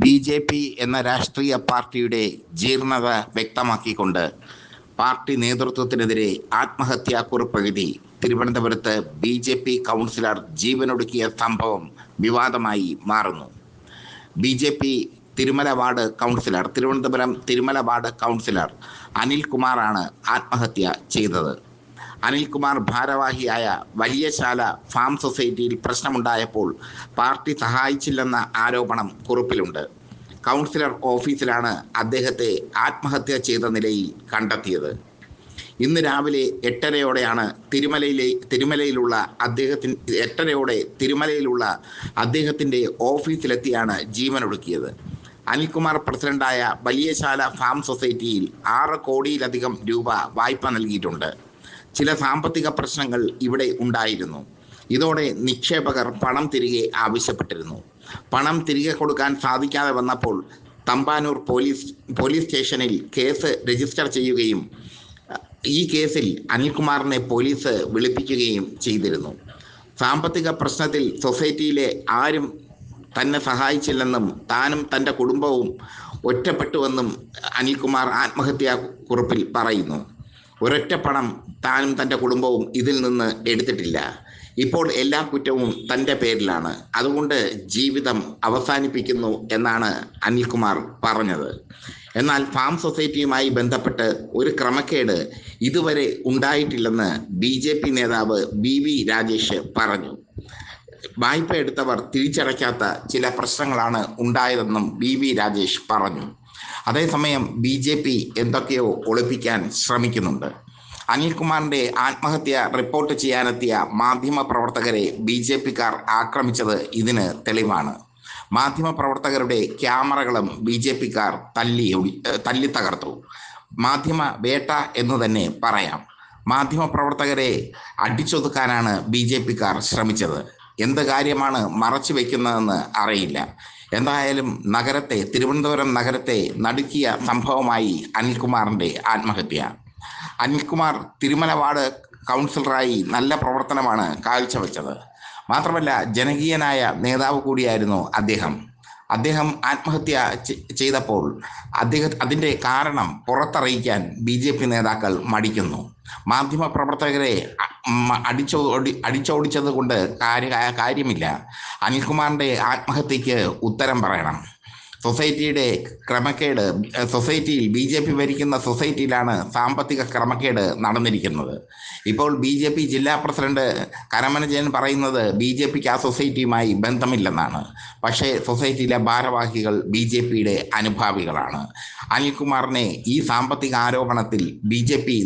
B J P എന്ന രാഷ്ട്രീയ പാർട്ടിയുടെ ജീർണത വ്യക്തമാക്കിക്കൊണ്ട് പാർട്ടി നേതൃത്വത്തിനെതിരെ ആത്മഹത്യാ കുറിപ്പെഴുതി തിരുവനന്തപുരത്ത് ബി ജെ പി കൗൺസിലർ ജീവനൊടുക്കിയ സംഭവം വിവാദമായി മാറുന്നു. B J P Thirumala ward councillor Thiruvananthapuram Thirumala ward councillor അനിൽകുമാറാണ് ആത്മഹത്യ ചെയ്തത്. അനിൽകുമാർ ഭാരവാഹിയായ വലിയശാല ഫാം സൊസൈറ്റിയിൽ പ്രശ്നമുണ്ടായപ്പോൾ പാർട്ടി സഹായിച്ചില്ലെന്ന ആരോപണം കുറിപ്പിലുണ്ട്. കൗൺസിലർ ഓഫീസിലാണ് അദ്ദേഹത്തെ ആത്മഹത്യ ചെയ്ത നിലയിൽ കണ്ടെത്തിയത്. ഇന്ന് രാവിലെ എട്ടരയോടെയാണ് തിരുമലയിലെ തിരുമലയിലുള്ള അദ്ദേഹത്തിന് എട്ടരയോടെ തിരുമലയിലുള്ള അദ്ദേഹത്തിന്റെ ഓഫീസിലെത്തിയാണ് ജീവനൊടുക്കിയത്. അനിൽകുമാർ പ്രസിഡന്റായ വലിയശാല ഫാം സൊസൈറ്റിയിൽ ആറ് കോടിയിലധികം രൂപ വായ്പ നൽകിയിട്ടുണ്ട്. ചില സാമ്പത്തിക പ്രശ്നങ്ങൾ ഇവിടെ ഉണ്ടായിരുന്നു. ഇതോടെ നിക്ഷേപകർ പണം തിരികെ ആവശ്യപ്പെട്ടിരുന്നു. പണം തിരികെ കൊടുക്കാൻ സാധിക്കാതെ വന്നപ്പോൾ തമ്പാനൂർ പോലീസ് പോലീസ് സ്റ്റേഷനിൽ കേസ് രജിസ്റ്റർ ചെയ്യുകയും ഈ കേസിൽ അനിൽകുമാറിനെ പോലീസ് വിളിപ്പിക്കുകയും ചെയ്തിരുന്നു. സാമ്പത്തിക പ്രശ്നത്തിൽ സൊസൈറ്റിയിലെ ആരും തന്നെ സഹായിച്ചില്ലെന്നും താനും തന്റെ കുടുംബവും ഒറ്റപ്പെട്ടുവെന്നും അനിൽകുമാർ ആത്മഹത്യാ കുറിപ്പിൽ പറയുന്നു. ഒരൊറ്റ പണം താനും തന്റെ കുടുംബവും ഇതിൽ നിന്ന് എടുത്തിട്ടില്ല. ഇപ്പോൾ എല്ലാ കുറ്റവും തന്റെ പേരിലാണ്. അതുകൊണ്ട് ജീവിതം അവസാനിപ്പിക്കുന്നു എന്നാണ് അനിൽകുമാർ പറഞ്ഞത്. എന്നാൽ ഫാം സൊസൈറ്റിയുമായി ബന്ധപ്പെട്ട് ഒരു ക്രമക്കേട് ഇതുവരെ ഉണ്ടായിട്ടില്ലെന്ന് ബി ജെ പി നേതാവ് ബി വി രാജേഷ് പറഞ്ഞു. വായ്പ എടുത്തവർ തിരിച്ചടയ്ക്കാത്ത ചില പ്രശ്നങ്ങളാണ് ഉണ്ടായതെന്നും ബി വി രാജേഷ് പറഞ്ഞു. അതേസമയം ബി ജെ പി എന്തൊക്കെയോ ഒളിപ്പിക്കാൻ ശ്രമിക്കുന്നുണ്ട്. അനിൽകുമാറിന്റെ ആത്മഹത്യ റിപ്പോർട്ട് ചെയ്യാനെത്തിയ മാധ്യമ പ്രവർത്തകരെ ബി ജെ പിക്കാർ ആക്രമിച്ചത് ഇതിന് തെളിവാണ്. മാധ്യമ പ്രവർത്തകരുടെ ക്യാമറകളും ബി ജെ പിക്കാർ തല്ലി തല്ലി തകർത്തു. മാധ്യമ വേട്ട എന്ന് തന്നെ പറയാം. മാധ്യമ പ്രവർത്തകരെ അടിച്ചൊതുക്കാനാണ് ബി ജെ പിക്കാർ ശ്രമിച്ചത്. എന്ത് കാര്യമാണ് മറച്ചു വെക്കുന്നതെന്ന് അറിയില്ല. എന്തായാലും നഗരത്തെ തിരുവനന്തപുരം നഗരത്തെ നടുക്കിയ സംഭവമായി അനിൽകുമാറിന്റെ ആത്മഹത്യ. അനിൽകുമാർ തിരുമല വാർഡ് കൗൺസിലറായി നല്ല പ്രവർത്തനമാണ് കാഴ്ചവെച്ചത്. മാത്രമല്ല ജനകീയനായ നേതാവ് കൂടിയായിരുന്നു അദ്ദേഹം. അദ്ദേഹം ആത്മഹത്യ ചെയ്തപ്പോൾ അദ്ദേഹം അതിന്റെ കാരണം പുറത്തറിയിക്കാൻ ബി ജെ പി നേതാക്കൾ മടിക്കുന്നു. മാധ്യമ പ്രവർത്തകരെ അടിച്ചോ അടിച്ചോടിച്ചത് കൊണ്ട് കാര്യ കാര്യമില്ല. അനിൽകുമാറിന്റെ ആത്മഹത്യക്ക് ഉത്തരം പറയണം. സൊസൈറ്റിയുടെ ക്രമക്കേട് സൊസൈറ്റിയിൽ ബി ജെ പി ഭരിക്കുന്ന സൊസൈറ്റിയിലാണ് സാമ്പത്തിക ക്രമക്കേട് നടന്നിരിക്കുന്നത്. ഇപ്പോൾ ബി ജെ പി ജില്ലാ പ്രസിഡന്റ് കരമനജയൻ പറയുന്നത് ബി ജെ പിക്ക് ആ സൊസൈറ്റിയുമായി ബന്ധമില്ലെന്നാണ്. പക്ഷേ സൊസൈറ്റിയിലെ ഭാരവാഹികൾ ബി ജെ പിയുടെ അനുഭാവികളാണ്. അനിൽകുമാറിനെ ഈ സാമ്പത്തിക ആരോപണത്തിൽ B J P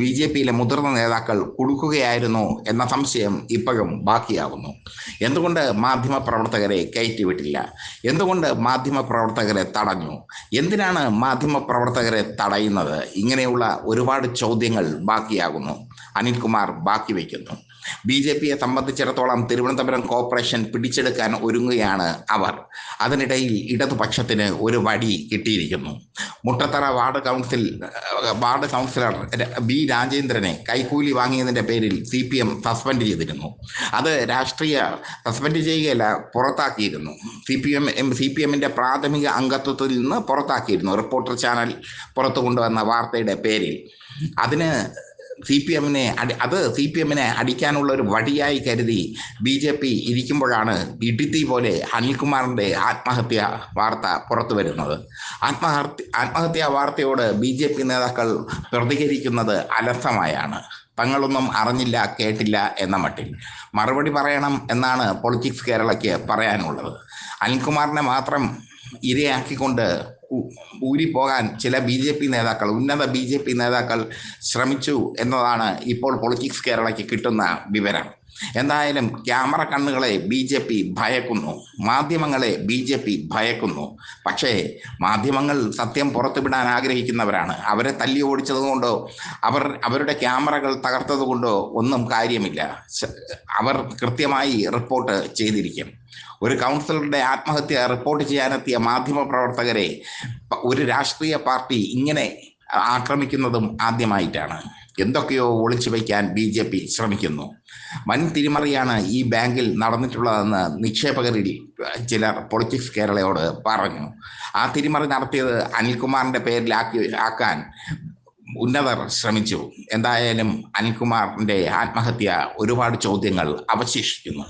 B J പിയിലെ മുതിർന്ന നേതാക്കൾ കുടുക്കുകയായിരുന്നു എന്ന സംശയം ഇപ്പോഴും ബാക്കിയാകുന്നു എന്തുകൊണ്ട് മാധ്യമ പ്രവർത്തകരെ കയറ്റിവിട്ടില്ല? എന്തുകൊണ്ട് മാധ്യമ പ്രവർത്തകരെ തടഞ്ഞു. എന്തിനാണ് മാധ്യമപ്രവർത്തകരെ തടയുന്നത്? ഇങ്ങനെയുള്ള ഒരുപാട് ചോദ്യങ്ങൾ ബാക്കിയാകുന്നു. അനിൽകുമാർ ബാക്കി വയ്ക്കുന്നു ബി ജെ പിയെ സംബന്ധിച്ചിടത്തോളം തിരുവനന്തപുരം കോർപ്പറേഷൻ പിടിച്ചെടുക്കാൻ ഒരുങ്ങുകയാണ് അവർ. അതിനിടയിൽ ഇടതുപക്ഷത്തിന് ഒരു വടി കിട്ടിയിരിക്കുന്നു. Muttathara ward council ward councillor B രാജേന്ദ്രനെ കൈക്കൂലി വാങ്ങിയതിന്റെ പേരിൽ സി പി എം സസ്പെൻഡ് ചെയ്തിരുന്നു. അത് രാഷ്ട്രീയ സസ്പെൻഡ് ചെയ്യുകയല്ല പുറത്താക്കിയിരുന്നു. C P M C P എമ്മിന്റെ പ്രാഥമിക അംഗത്വത്തിൽ നിന്ന് പുറത്താക്കിയിരുന്നു റിപ്പോർട്ടർ ചാനൽ പുറത്തു കൊണ്ടുവന്ന വാർത്തയുടെ പേരിൽ. അതിന് സി പി എമ്മിനെ അടി അത് സി പി എമ്മിനെ അടിക്കാനുള്ള ഒരു വഴിയായി കരുതി ബി ജെ പി ഇരിക്കുമ്പോഴാണ് ഇടിത്തി പോലെ അനിൽകുമാറിന്റെ ആത്മഹത്യ വാർത്ത പുറത്തു വരുന്നത് ആത്മഹത്യ ആത്മഹത്യാ വാർത്തയോട് ബി ജെ പി നേതാക്കൾ പ്രതികരിക്കുന്നത് അലസമായാണ്. തങ്ങളൊന്നും അറിഞ്ഞില്ല കേട്ടില്ല എന്ന മട്ടിൽ. മറുപടി പറയണം എന്നാണ് പൊളിറ്റിക്സ് കേരളയ്ക്ക് പറയാനുള്ളത്. അനിൽകുമാറിനെ മാത്രം ഇരയാക്കിക്കൊണ്ട് ഊരിപ്പോകാൻ ചില ബി ജെ പി നേതാക്കൾ ഉന്നത ബി ജെ പി നേതാക്കൾ ശ്രമിച്ചു എന്നതാണ് ഇപ്പോൾ പൊളിറ്റിക്സ് കേരളയ്ക്ക് കിട്ടുന്ന വിവരം. എന്തായാലും ക്യാമറ കണ്ണുകളെ ബി ജെ പി ഭയക്കുന്നു മാധ്യമങ്ങളെ ബി ജെ പി ഭയക്കുന്നു. പക്ഷേ മാധ്യമങ്ങൾ സത്യം പുറത്തുവിടാൻ ആഗ്രഹിക്കുന്നവരാണ്. അവരെ തല്ലി ഓടിച്ചതുകൊണ്ടോ അവർ അവരുടെ ക്യാമറകൾ തകർത്തതുകൊണ്ടോ ഒന്നും കാര്യമില്ല. അവർ കൃത്യമായി റിപ്പോർട്ട് ചെയ്തിരിക്കും. ഒരു കൗൺസിലറുടെ ആത്മഹത്യ റിപ്പോർട്ട് ചെയ്യാനെത്തിയ മാധ്യമ പ്രവർത്തകരെ ഒരു രാഷ്ട്രീയ പാർട്ടി ഇങ്ങനെ ആക്രമിക്കുന്നതും ആദ്യമായിട്ടാണ്. എന്തൊക്കെയോ ഒളിച്ചു വയ്ക്കാൻ ബി ജെ പി ശ്രമിക്കുന്നു. വൻ തിരിമറിയാണ് ഈ ബാങ്കിൽ നടന്നിട്ടുള്ളതെന്ന് നിക്ഷേപകരിൽ ചിലർ പൊളിറ്റിക്സ് കേരളയോട് പറഞ്ഞു. ആ തിരിമറി നടത്തിയത് അനിൽകുമാറിന്റെ പേരിലാക്കി ആക്കാൻ ഉന്നതർ ശ്രമിച്ചു. എന്തായാലും അനിൽകുമാറിന്റെ ആത്മഹത്യ ഒരുപാട് ചോദ്യങ്ങൾ അവശേഷിക്കുന്നു.